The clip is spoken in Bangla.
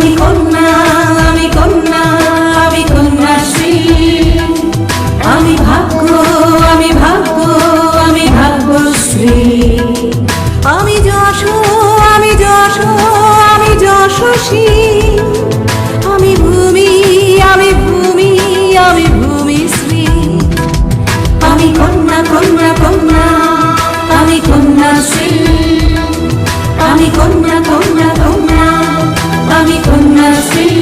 আমি কন্যা আমি কন্যা, আমি কন্যাশ্রী আমি ভাগ্য আমি ভাগ্য, আমি ভাগ্যশ্রী আমি যশ আমি যশ, আমি যশস্বী আমি ভূমি আমি ভূমি, আমি আমি কন্যা কন্যা কন্যা, আমি কন্যাশ্রী আমি কন্যা কন্যা কন্যা। see